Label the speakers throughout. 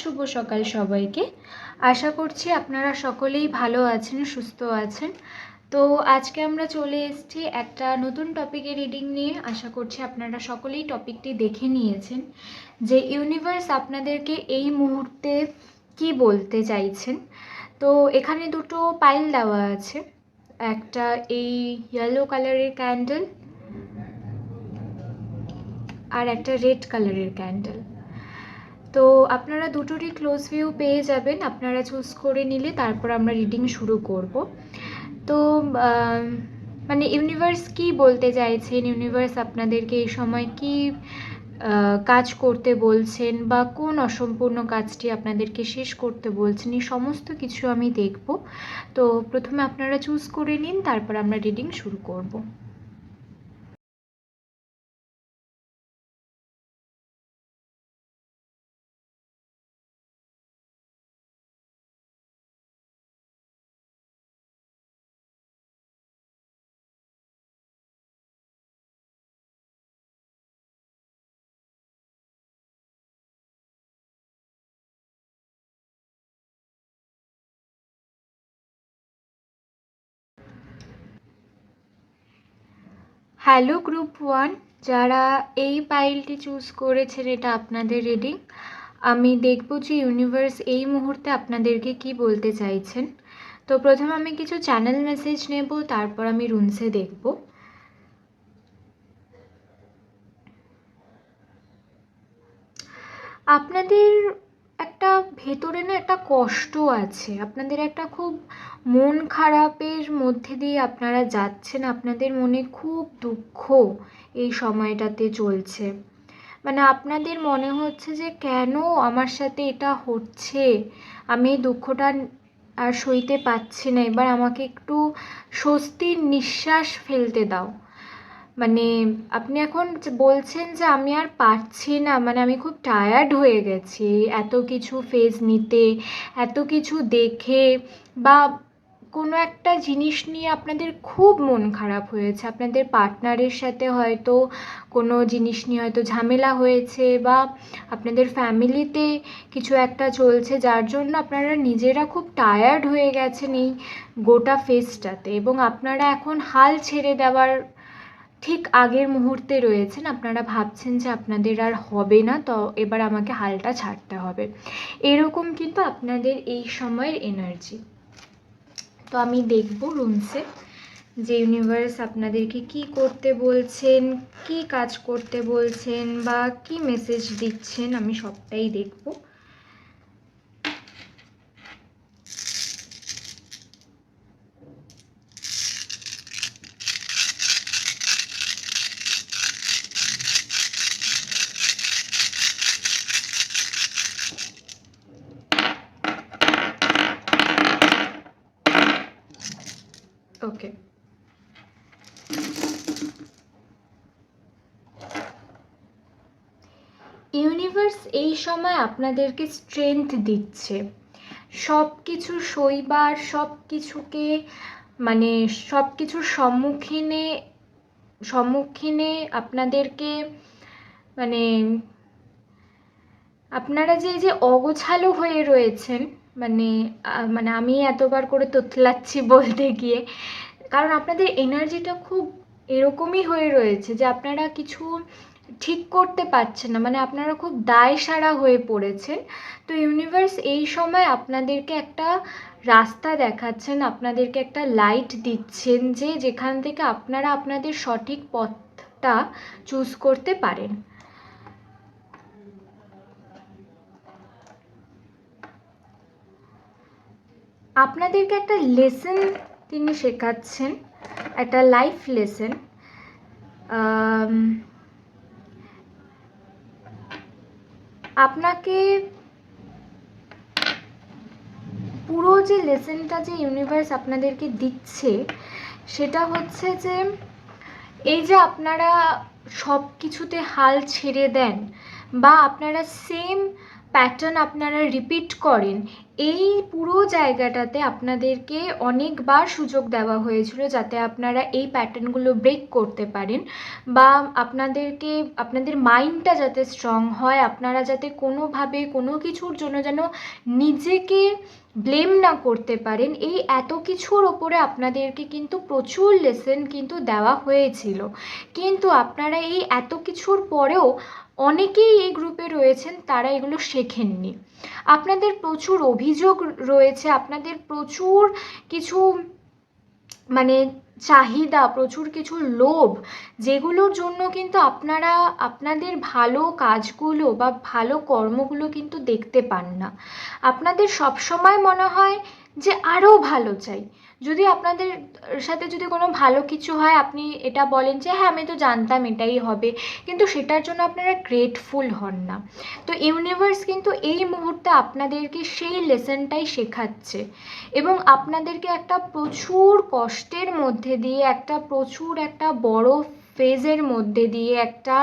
Speaker 1: শুভ সকাল সবাইকে। আশা করছি আপনারা সকলেই ভালো আছেন, সুস্থ আছেন। তো আজকে আমরা চলে এসেছি একটা নতুন টপিকের রিডিং নিয়ে। আশা করছি আপনারা সকলেই টপিকটি দেখে নিয়েছেন যে ইউনিভার্স আপনাদেরকে এই মুহূর্তে কি বলতে চাইছেন। তো এখানে দুটো পাইল দেওয়া আছে। একটা এই ইয়েলো কালারের ক্যান্ডেল আর একটা রেড কালারের ক্যান্ডেল তো আপনারা দুটোরই ক্লোজ ভিউ পেয়ে যাবেন। আপনারা চুজ করে নিলে তারপর আমরা রিডিং শুরু করব। তো মানে ইউনিভার্স কি বলতে চাইছেন? ইউনিভার্স আপনাদেরকে এই সময় কি কাজ করতে বলছেন বা কোন অসম্পূর্ণ কাজটি আপনাদেরকে শেষ করতে বলছেন? এই সমস্ত কিছু আমি দেখব। তো প্রথমে আপনারা চুজ করে নিন, তারপর আমরা রিডিং শুরু করব। হ্যালো গ্রুপ ওয়ান, যারা এই পাইলটি চুজ করেছেন এটা আপনাদের রিডিং, আমি দেখব যে ইউনিভার্স এই মুহূর্তে আপনাদেরকে কি বলতে চাইছেন। তো প্রথমে আমি কিছু চ্যানেল মেসেজ নেব, তারপর আমি রুমসে দেখব। আপনাদের একটা ভেতরে না একটা কষ্ট আছে। আপনাদের একটা খুব মন খারাপের মধ্যে দিয়ে আপনারা যাচ্ছেন, আপনাদের মনে খুব দুঃখ এই সময়টাতে চলছে। মানে আপনাদের মনে হচ্ছে যে, কেন আমার সাথে এটা হচ্ছে? আমি দুঃখটা আর সইতে পারছি না। এবার আমাকে একটু স্বস্তির নিঃশ্বাস ফেলতে দাও। মানে আপনি এখন বলছেন যে আমি আর পারছি না মানে আমি খুব টায়ার্ড হয়ে গেছি। এত কিছু ফেজ নিতে, এত কিছু দেখে বা কোনো একটা জিনিস নিয়ে আপনাদের খুব মন খারাপ হয়েছে। আপনাদের পার্টনারের সাথে হয়তো কোনো জিনিস নিয়ে হয়তো ঝামেলা হয়েছে বা আপনাদের ফ্যামিলিতে কিছু একটা চলছে, যার জন্য আপনারা নিজেরা খুব টায়ার্ড হয়ে গেছেন এই গোটা ফেসটাতে এবং আপনারা এখন হাল ছেড়ে দেওয়ার ঠিক আগের মুহূর্তে রয়েছেন। আপনারা ভাবছেন যে আপনাদের আর হবে না, তো এবার আমাকে হালটা ছাড়তে হবে। এরকম কিন্তু আপনাদের এই সময়ের এনার্জি তো আমি দেখব রুমসে যে ইউনিভার্স আপনাদেরকে কি করতে বলছেন, কি কাজ করতে বলছেন বা কি মেসেজ দিচ্ছেন, আমি সবটাই দেখব। ওকে ইউনিভার্স এই সময় আপনাদেরকে স্ট্রেংথ দিচ্ছে। সব কিছু সইবার সব কিছুকে মানে সব কিছুর সম্মুখীনে সম্মুখীনে আপনাদেরকে মানে আপনারা যে যে অগোছালো হয়ে রয়েছেন মানে মানে আমি এতবার করে তোতলাচ্ছি বলতে গিয়ে। কারণ আপনাদের এনার্জিটা খুব এরকমই হয়ে রয়েছে যে আপনারা কিছু ঠিক করতে পারছেন না। মানে আপনারা খুব দায় সারা হয়ে পড়েছেন। তো ইউনিভার্স এই সময় আপনাদেরকে একটা রাস্তা দেখাচ্ছেন, আপনাদেরকে একটা লাইট দিচ্ছেন যে যেখান থেকে আপনারা আপনাদের সঠিক পথটা চুজ করতে পারেন। আপনাদেরকে একটা লেসন তিনি শেখাচ্ছেন, একটা লাইফ লেসন আপনাকে পুরো যে লেসনটা যে ইউনিভার্স আপনাদেরকে দিচ্ছে, সেটা হচ্ছে যে এই যে আপনারা সব কিছুতে হাল ছেড়ে দেন বা আপনারা সেম প্যাটার্ন আপনারা রিপিট করেন এই পুরো জায়গাটাতে আপনাদেরকে অনেকবার সুযোগ দেওয়া হয়েছিল যাতে আপনারা এই প্যাটার্নগুলো ব্রেক করতে পারেন বা আপনাদেরকে, আপনাদের মাইন্ডটা যাতে স্ট্রং হয়, আপনারা যাতে কোনোভাবে কোনো কিছুর জন্য যেন নিজেকে ব্লেম না করতে পারেন, এই এত কিছুর ওপরে আপনাদেরকে কিন্তু প্রচুর লেসেন কিন্তু দেওয়া হয়েছিল। কিন্তু আপনারা এই এত কিছুর পরেও অনেকেই এই গ্রুপে রয়েছেন, তারা এগুলো শেখেননি। আপনাদের প্রচুর অভিযোগ রয়েছে, আপনাদের প্রচুর কিছু মানে চাহিদা, প্রচুর কিছু লোভ, যেগুলোর জন্য কিন্তু আপনারা, আপনাদের ভালো কাজগুলো বা ভালো কর্মগুলো কিন্তু দেখতে পান না। আপনাদের সবসময় মনে হয় যে আরও ভালো চাই। যদি আপনাদের সাথে যদি কোনো ভালো কিছু হয়, আপনি এটা বলেন যে হ্যাঁ আমি তো জানতাম এটাই হবে। কিন্তু সেটার জন্য আপনারা গ্রেটফুল হন না। তো ইউনিভার্স কিন্তু এই মুহূর্তে আপনাদেরকে সেই লেসনটাই শেখাচ্ছে। এবং আপনাদেরকে একটা প্রচুর কষ্টের মধ্যে দিয়ে, একটা প্রচুর একটা বড় ফেজের মধ্যে দিয়ে, একটা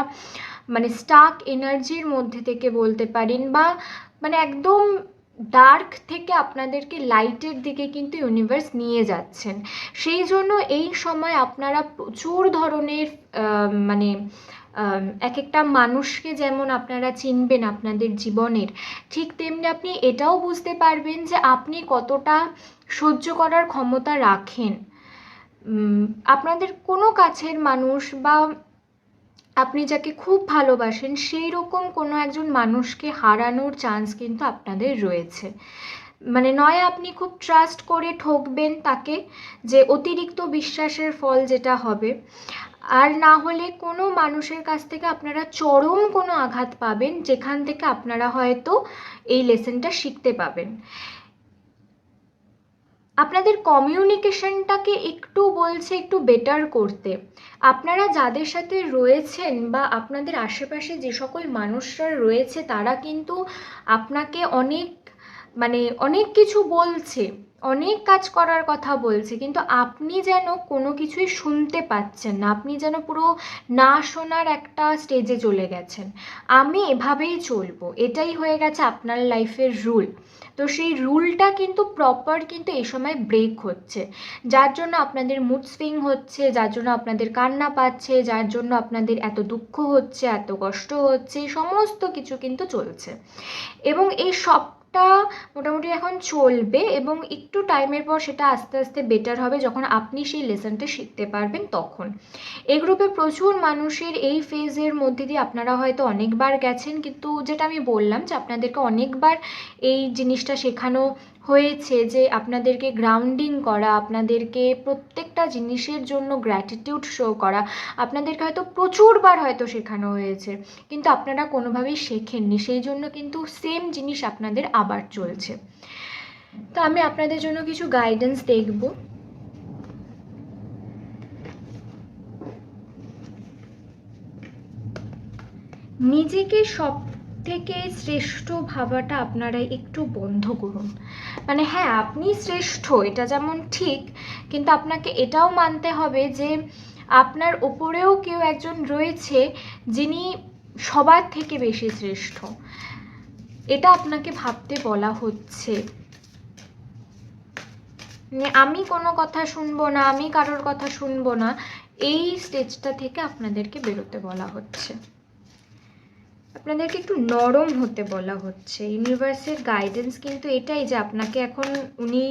Speaker 1: মানে স্টাক এনার্জির মধ্যে থেকে বলতে পারেন বা মানে একদম ডার্ক থেকে আপনাদেরকে লাইটের দিকে কিন্তু ইউনিভার্স নিয়ে যাচ্ছেন। সেই জন্য এই সময় আপনারা প্রচুর ধরনের মানে এক একটা মানুষকে যেমন আপনারা চিনবেন আপনাদের জীবনের, ঠিক তেমনি আপনি এটাও বুঝতে পারবেন যে আপনি কতটা সহ্য করার ক্ষমতা রাখেন। আপনাদের কোনো কাছের মানুষ বা আপনি যাকে খুব ভালোবাসেন সেই রকম কোনো একজন মানুষকে হারানোর চান্স কিন্তু আপনাদের রয়েছে। মানে নয়, আপনি খুব ট্রাস্ট করে ঠকবেন তাকে যে অতিরিক্ত বিশ্বাসের ফল যেটা হবে। আর না হলে কোনো মানুষের কাছ থেকে আপনারা চরম কোনো আঘাত পাবেন, যেখান থেকে আপনারা হয়তো এই লেসনটা শিখতে পাবেন। আপনাদের কমিউনিকেশনটাকে একটু বলছে, একটু বেটার করতে। আপনারা যাদের সাথে রয়েছেন বা আপনাদের আশেপাশে যে সকল মানুষরা রয়েছে, তারা কিন্তু আপনাকে অনেক মানে অনেক কিছু বলছে। অনেক কাজ করার কথা বলছে, কিন্তু আপনি যেন কোনো কিছুই শুনতে পাচ্ছেন না, আপনি যেন পুরো না শোনার একটা স্টেজে চলে গেছেন। আমি এভাবেই চলবো, এটাই হয়ে গেছে আপনার লাইফের রুল তো সেই রুলটা কিন্তু প্রপার কিন্তু এই সময় ব্রেক হচ্ছে। যার জন্য আপনাদের মুড সুইং হচ্ছে, যার জন্য আপনাদের কান্না পাচ্ছে, যার জন্য আপনাদের এত দুঃখ হচ্ছে, এত কষ্ট হচ্ছে সমস্ত কিছু কিন্তু চলছে। এবং এই সব টা মোটামুটি এখন চলবে এবং একটু টাইমের পর সেটা আস্তে আস্তে বেটার হবে যখন আপনি সেই লেসনটা শিখতে পারবেন তখন। এই গ্রুপে প্রচুর মানুষের এই ফেজের মধ্যে দিয়ে আপনারা হয়তো অনেকবার গেছেন, কিন্তু যেটা আমি বললাম যে আপনাদেরকে অনেকবার এই জিনিসটা শেখানো হয়েছে যে আপনাদেরকে গ্রাউন্ডিং করা, আপনাদেরকে প্রত্যেকটা জিনিসের জন্য গ্র্যাটিটিউড শো করা, আপনাদেরকে হয়তো প্রচুরবার হয়তো শেখানো হয়েছে, কিন্তু আপনারা কোনোভাবেই শেখেননি। সেই জন্য কিন্তু সেম জিনিস আপনাদের আবার চলছে। তো আমি আপনাদের জন্য কিছু গাইডেন্স দেখব। নিজেকে সব থেকে শ্রেষ্ঠ ভাবাটা আপনারা একটু বন্ধ করুন। মানে হ্যাঁ আপনি শ্রেষ্ঠ, এটা যেমন ঠিক, কিন্তু আপনাকে এটাও মানতে হবে যে আপনার ওপরেও কেউ একজন রয়েছে যিনি সবার থেকে বেশি শ্রেষ্ঠ। এটা আপনাকে ভাবতে বলা হচ্ছে। মানে আমি কোনো কথা শুনব না, আমি কারোর কথা শুনব না, এই স্টেজটা থেকে আপনাদেরকে বেরোতে বলা হচ্ছে। আপনাদেরকে একটু নরম হতে বলা হচ্ছে। ইউনিভার্সের গাইডেন্স কিন্তু এটাই যে আপনাকে এখন উনি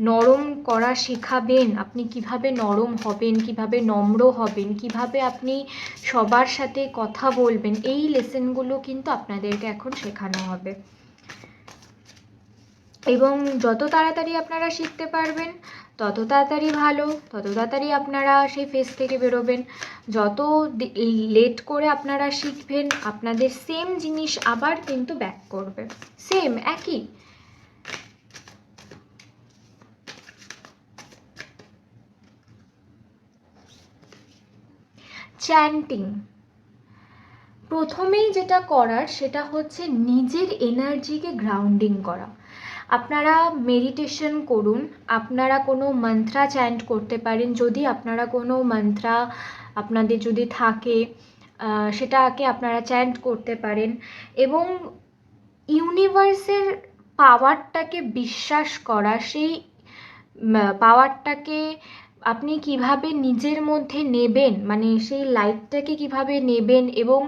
Speaker 1: নরম করা শেখাবেন। আপনি কীভাবে নরম হবেন, কীভাবে নম্র হবেন, কীভাবে আপনি সবার সাথে কথা বলবেন, এই লেসেনগুলো কিন্তু আপনাদেরকে এখন শেখানো হবে। এবং যত তাড়াতাড়ি আপনারা শিখতে পারবেন তত তাড়াতাড়ি ভালো, তত তাড়াতাড়ি আপনারা সেই ফেস থেকে বেরোবেন। যত লেট করে আপনারা শিখবেন, আপনাদের সেম জিনিস আবার কিন্তু ব্যাক করবে। সেম একই। চ্যান্টিং প্রথমেই যেটা করার সেটা হচ্ছে নিজের এনার্জিকে গ্রাউন্ডিং করা। আপনারা মেডিটেশন করুন, আপনারা কোনো মন্ত্রা চ্যান্ট করতে পারেন, যদি আপনারা কোনো মন্ত্রা আপনাদের যদি থাকে সেটাকে আপনারা চ্যান্ট করতে পারেন এবং ইউনিভার্সের পাওয়ারটাকে বিশ্বাস করা, সেই পাওয়ারটাকে আপনি কীভাবে নিজের মধ্যে নেবেন মানে সেই লাইটটাকে কীভাবে নেবেন এবং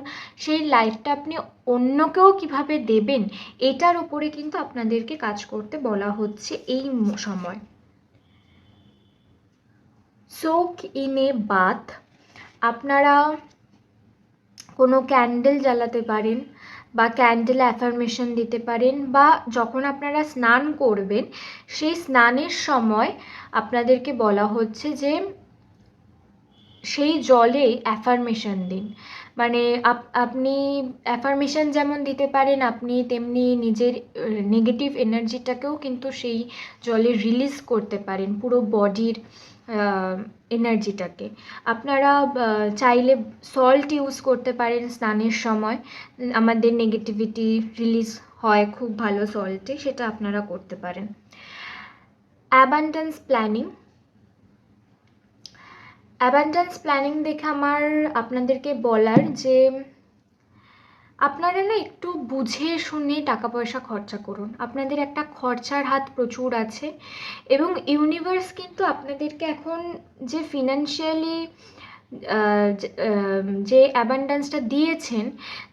Speaker 1: সেই লাইটটা আপনি অন্যকেও কীভাবে দেবেন, এটার উপরে কিন্তু আপনাদেরকে কাজ করতে বলা হচ্ছে এই সময়। সোক ইন এ বাথ আপনারা কোনো ক্যান্ডেল জ্বালাতে পারেন বা ক্যান্ডেল অ্যাফার্মেশন দিতে পারেন বা যখন আপনারা স্নান করবেন, সেই স্নানের সময় আপনাদেরকে বলা হচ্ছে যে সেই জলে অ্যাফার্মেশন দিন। মানে আপনি অ্যাফার্মেশন যেমন দিতে পারেন, আপনি তেমনি নিজের নেগেটিভ এনার্জিটাকেও কিন্তু সেই জলে রিলিজ করতে পারেন, পুরো বডির এনার্জিটাকে আপনারা চাইলে সল্ট ইউজ করতে পারেন স্নানের সময়। আমাদের নেগেটিভিটি রিলিজ হয় খুব ভালো সল্টে সেটা আপনারা করতে পারেন। অ্যাবান্ডেন্স প্ল্যানিং অ্যাবান্ডেন্স প্ল্যানিং দেখে আমার আপনাদেরকে বলার যে আপনারা না একটু বুঝে শুনে টাকা পয়সা খরচা করুন। আপনাদের একটা খরচার হাত প্রচুর আছে এবং ইউনিভার্স কিন্তু আপনাদেরকে এখন যে ফিনান্সিয়ালি যে অ্যাবান্ডেন্সটা দিয়েছেন,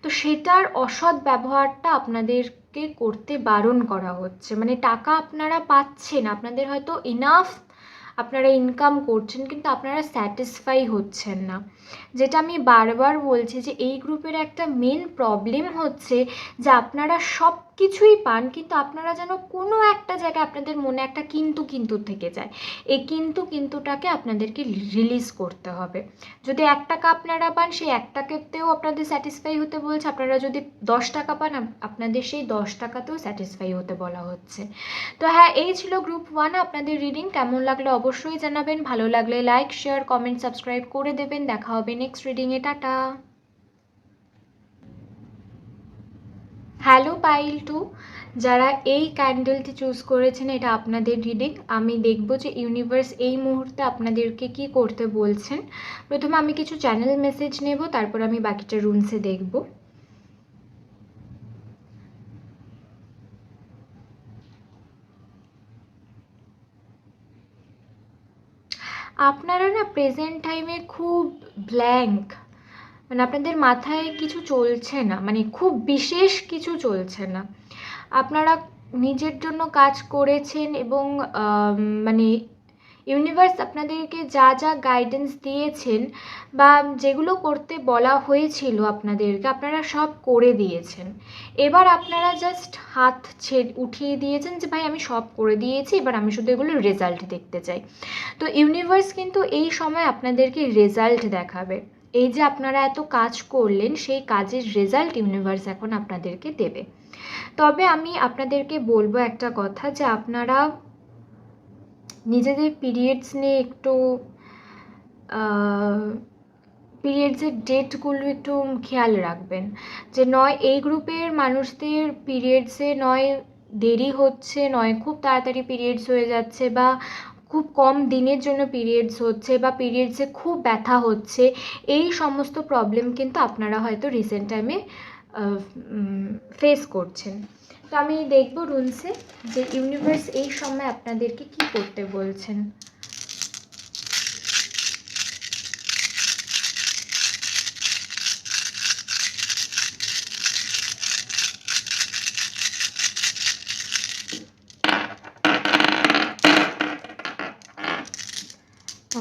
Speaker 1: তো সেটার অসৎ ব্যবহারটা আপনাদেরকে করতে বারণ করা হচ্ছে। মানে টাকা আপনারা পাচ্ছেন, আপনাদের হয়তো ইনাফ আপনারা ইনকাম করছেন কিন্তু আপনারা স্যাটিসফাই হচ্ছেন না। যেটা আমি বারবার বলছি যে এই গ্রুপের একটা মেন প্রবলেম হচ্ছে যে আপনারা সব কিছুই পান, কিন্তু আপনারা যেন কোনো একটা জায়গায় আপনাদের মনে একটা কিন্তু কিন্তু থেকে যায়। এই কিন্তু কিন্তুটাকে আপনাদেরকে রিলিজ করতে হবে। যদি এক টাকা আপনারা পান, সেই এক টাকাতেও আপনাদের স্যাটিসফাই হতে বলছে। আপনারা যদি দশ টাকা পান আপনাদের সেই দশ টাকাতেও স্যাটিসফাই হতে বলা হচ্ছে। তো হ্যাঁ এই ছিল গ্রুপ ওয়ান আপনাদের রিডিং কেমন লাগল অবশ্যই জানাবেন। ভালো লাগলে লাইক শেয়ার কমেন্ট সাবস্ক্রাইব করে দেবেন। দেখা হবে নেক্সট রিডিংয়ে টাটা! হ্যালো পাইল টু যারা এই ক্যান্ডেলটি চুজ করেছেন, এটা আপনাদের রিডিং আমি দেখব যে ইউনিভার্স এই মুহূর্তে আপনাদেরকে কি করতে বলছেন। প্রথমে আমি কিছু চ্যানেল মেসেজ নেব, তারপর আমি বাকিটা রুমসে দেখব। আপনারা না প্রেজেন্ট টাইমে খুব ব্ল্যাঙ্ক মানে আপনাদের মাথায় কিছু চলছে না মানে খুব বিশেষ কিছু চলছে না। আপনারা নিজের জন্য কাজ করেছেন এবং মানে ইউনিভার্স আপনাদেরকে যা যা গাইডেন্স দিয়েছেন বা যেগুলো করতে বলা হয়েছিল আপনাদেরকে, আপনারা সব করে দিয়েছেন। এবার আপনারা জাস্ট হাত ছেড়ে উঠিয়ে দিয়েছেন যে, ভাই, আমি সব করে দিয়েছি, এবার আমি শুধু এগুলোর রেজাল্ট দেখতে চাই। তো ইউনিভার্স কিন্তু এই সময় আপনাদেরকে রেজাল্ট দেখাবে। এই যে আপনারা এত কাজ করলেন, সেই কাজের রেজাল্ট ইউনিভার্স এখন আপনাদেরকে দেবে। তবে আমি আপনাদেরকে বলব একটা কথা যে আপনারা নিজেদের পিরিয়ডস নিয়ে একটু পিরিয়ডসের ডেটগুলো একটু খেয়াল রাখবেন। যে নয়, এই গ্রুপের মানুষদের পিরিয়ডসে নয় দেরি হচ্ছে, নয় খুব তাড়াতাড়ি পিরিয়ডস হয়ে যাচ্ছে বা খুব কম দিনের জন্য পিরিয়ডস হচ্ছে বা পিরিয়ডসে খুব ব্যথা হচ্ছে, এই সমস্ত প্রবলেম কিন্তু আপনারা হয়তো রিসেন্ট টাইমে ফেস করছেন। তো আমি দেখব রুলসে যে ইউনিভার্স এই সময় আপনাদেরকে কি করতে বলছেন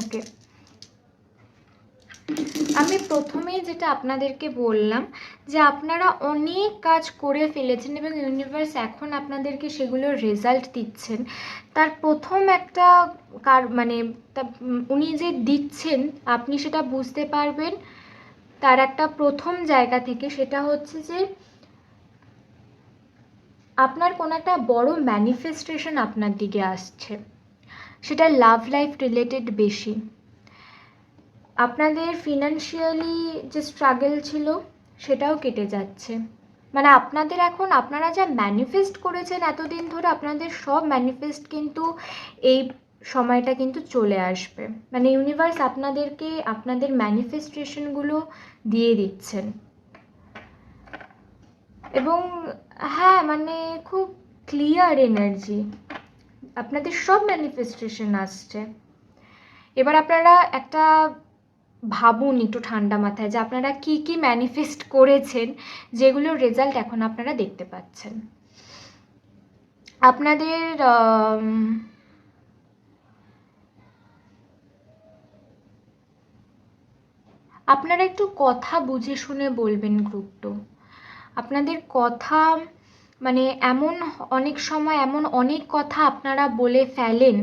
Speaker 1: ওকে আমি প্রথমেই যেটা আপনাদেরকে বললাম যে আপনারা অনেক কাজ করে ফেলেছেন এবং ইউনিভার্স এখন আপনাদেরকে সেগুলোর রেজাল্ট দিচ্ছেন। তার প্রথম একটা কার মানে উনি যে দিচ্ছেন, আপনি সেটা বুঝতে পারবেন। তার একটা প্রথম জায়গা থেকে সেটা হচ্ছে যে আপনার কোনো একটা বড় ম্যানিফেস্টেশন আপনার দিকে আসছে। সেটা লাভ লাইফ রিলেটেড বেশি। আপনাদের ফিনান্সিয়ালি যে স্ট্রাগল ছিল, সেটাও কেটে যাচ্ছে। মানে আপনাদের এখন, আপনারা যা ম্যানিফেস্ট করেছেন এতদিন ধরে, আপনাদের সব ম্যানিফেস্ট কিন্তু এই সময়টা কিন্তু চলে আসবে। মানে ইউনিভার্স আপনাদেরকে, আপনাদের ম্যানিফেস্টেশনগুলো দিয়ে দিচ্ছেন। এবং হ্যাঁ মানে খুব ক্লিয়ার এনার্জি আপনাদের সব ম্যানিফেস্টেশন আসছে। এবার আপনারা একটা ভাবুন একটু ঠান্ডা মাথায় যে আপনারা কি কি ম্যানিফেস্ট করেছেন, যেগুলোর রেজাল্ট এখন আপনারা দেখতে পাচ্ছেন। আপনাদের আপনারা একটু কথা বুঝে শুনে বলবেন গ্রুপ টু। আপনাদের কথা মানে এমন অনেক সময় এমন অনেক কথা আপনারা বলে ফেলেন,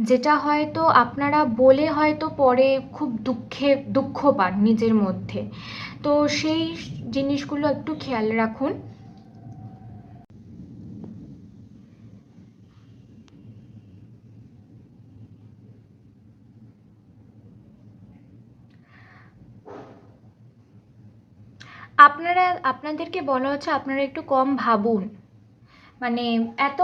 Speaker 1: যেটা হয়তো আপনারা বলে হয়তো পরে খুব দুঃখে দুঃখ পান নিজের মধ্যে। তো সেই জিনিসগুলো একটু খেয়াল রাখুন। আপনারা, আপনাদেরকে বলা হচ্ছে আপনারা একটু কম ভাবুন। মানে এত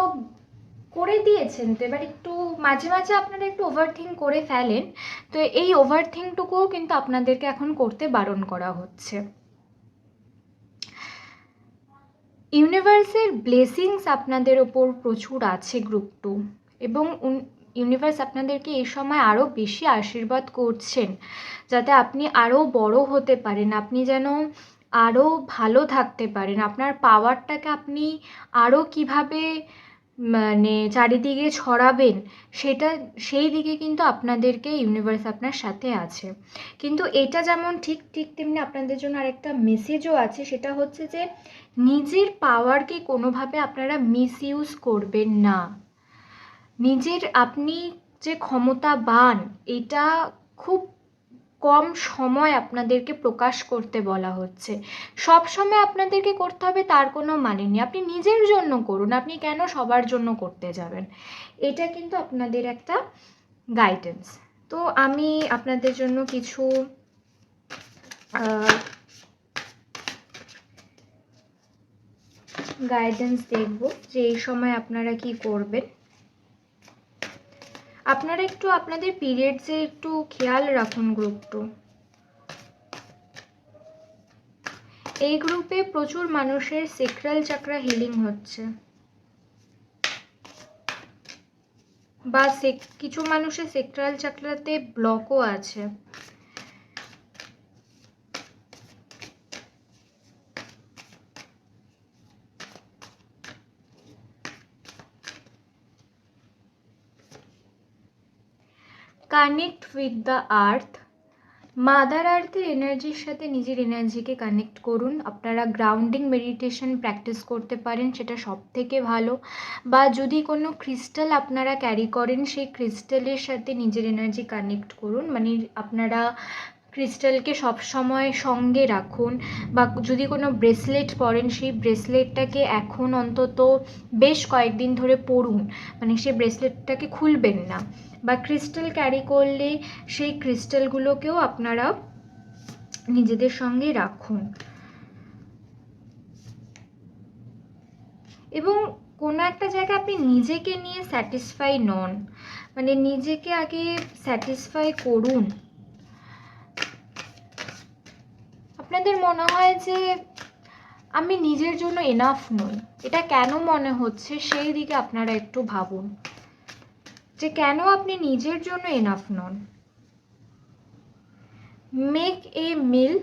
Speaker 1: করে দিয়েছেন, তো এবার একটু মাঝে মাঝে আপনারা একটু ওভার থিঙ্ক করে ফেলেন, তো এই ওভার থিঙ্কটুকুও কিন্তু আপনাদেরকে এখন করতে বারণ করা হচ্ছে। ইউনিভার্সের ব্লেসিংস আপনাদের ওপর প্রচুর আছে গ্রুপ টু এবং ইউনিভার্স আপনাদেরকে এই সময় আরও বেশি আশীর্বাদ করছেন, যাতে আপনি আরও বড় হতে পারেন, আপনি যেন আরও ভালো থাকতে পারেন। আপনার পাওয়ারটাকে আপনি আরও কীভাবে মানে চারিদিকে ছড়াবেন, সেটা, সেই দিকে কিন্তু আপনাদেরকে ইউনিভার্স আপনার সাথে আছে। কিন্তু এটা যেমন ঠিক ঠিক তেমনি আপনাদের জন্য আরেকটা মেসেজও আছে, সেটা হচ্ছে যে নিজের পাওয়ারকে কোনোভাবে আপনারা মিস ইউজ করবেন না। নিজের, আপনি যে ক্ষমতাবান, এটা খুব কম সময় আপনাদেরকে প্রকাশ করতে বলা হচ্ছে। সব সময় আপনাদেরকে করতে হবে তার কোনো মানে নেই। আপনি নিজের জন্য করুন, আপনি কেন সবার জন্য করতে যাবেন? এটা কিন্তু আপনাদের একটা গাইডেন্স তো আমি আপনাদের জন্য কিছু গাইডেন্স দেখব যে এই সময় আপনারা কি করবেন। আপনারা একটু আপনাদের পিরিয়ডসে একটু খেয়াল রাখুন গ্রুপ টু। এই গ্রুপে প্রচুর মানুষের সেক্রাল চাকরা হিলিং হচ্ছে। বা কিছু মানুষের সেক্রাল চাকরাতে ব্লকও আছে। Connect with the earth mother আর্থের এনার্জির সাথে নিজের এনার্জিকে কানেক্ট করুন। আপনারা গ্রাউন্ডিং মেডিটেশন প্র্যাকটিস করতে পারেন, সেটা সব থেকে ভালো। বা যদি কোনো ক্রিস্টাল আপনারা ক্যারি করেন, সেই ক্রিস্টালের সাথে নিজের এনার্জি কানেক্ট করুন। মানে আপনারা ক্রিস্টালকে সবসময় সঙ্গে রাখুন। বা যদি কোনো ব্রেসলেট পরেন, সেই ব্রেসলেটটাকে এখন অন্তত বেশ কয়েকদিন ধরে পরুন। মানে সেই ব্রেসলেটটাকে খুলবেন না। বা ক্রিস্টাল ক্যারি করলে সেই ক্রিস্টালগুলোকেও আপনারা নিজেদের সঙ্গে রাখুন। এবং কোনো একটা জায়গায় আপনি নিজেকে নিয়ে স্যাটিসফাই নন মানে নিজেকে আগে স্যাটিসফাই করুন। আপনাদের মনে হয় যে আমি নিজের জন্য এনাফ নই, এটা কেন মনে হচ্ছে? সেই দিকে আপনারা একটু ভাবুন। যে কেন আপনি নিজের জন্য এনাফ নন? মেক এ মিল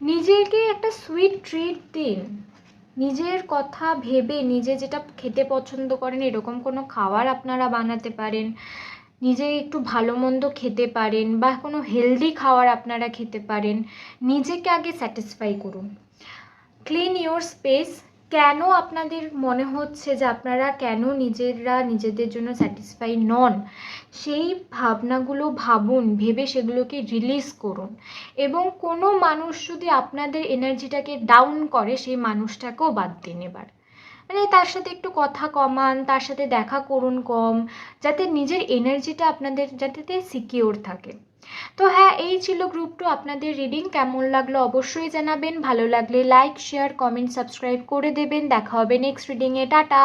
Speaker 1: নিজেকে একটা সুইট ট্রিট দিন। নিজের কথা ভেবে, নিজে যেটা খেতে পছন্দ করেন, এরকম কোনো খাবার আপনারা বানাতে পারেন। নিজে একটু ভালো মন্দ খেতে পারেন বা কোনো হেলদি খাবার আপনারা খেতে পারেন। নিজেকে আগে স্যাটিসফাই করুন। ক্লিন ইয়োর স্পেস কেন আপনাদের মনে হচ্ছে যে আপনারা কেন নিজেরা নিজেদের জন্য স্যাটিসফাই নন? সেই ভাবনাগুলো ভাবুন, ভেবে সেগুলোকে রিলিজ করুন। এবং কোনো মানুষ যদি আপনাদের এনার্জিটাকে ডাউন করে, সেই মানুষটাকেও বাদ দিন এবার। মানে তার সাথে একটু কথা কমান, তার সাথে দেখা করুন কম, যাতে নিজের এনার্জিটা আপনাদের, যাতে সিকিওর থাকে। তো হ্যাঁ এই ছিল গ্রুপ টু আপনাদের রিডিং কেমন লাগল অবশ্যই জানাবেন। ভালো লাগলে লাইক শেয়ার কমেন্ট সাবস্ক্রাইব করে দেবেন। দেখা হবে নেক্সট রিডিংয়ে টাটা!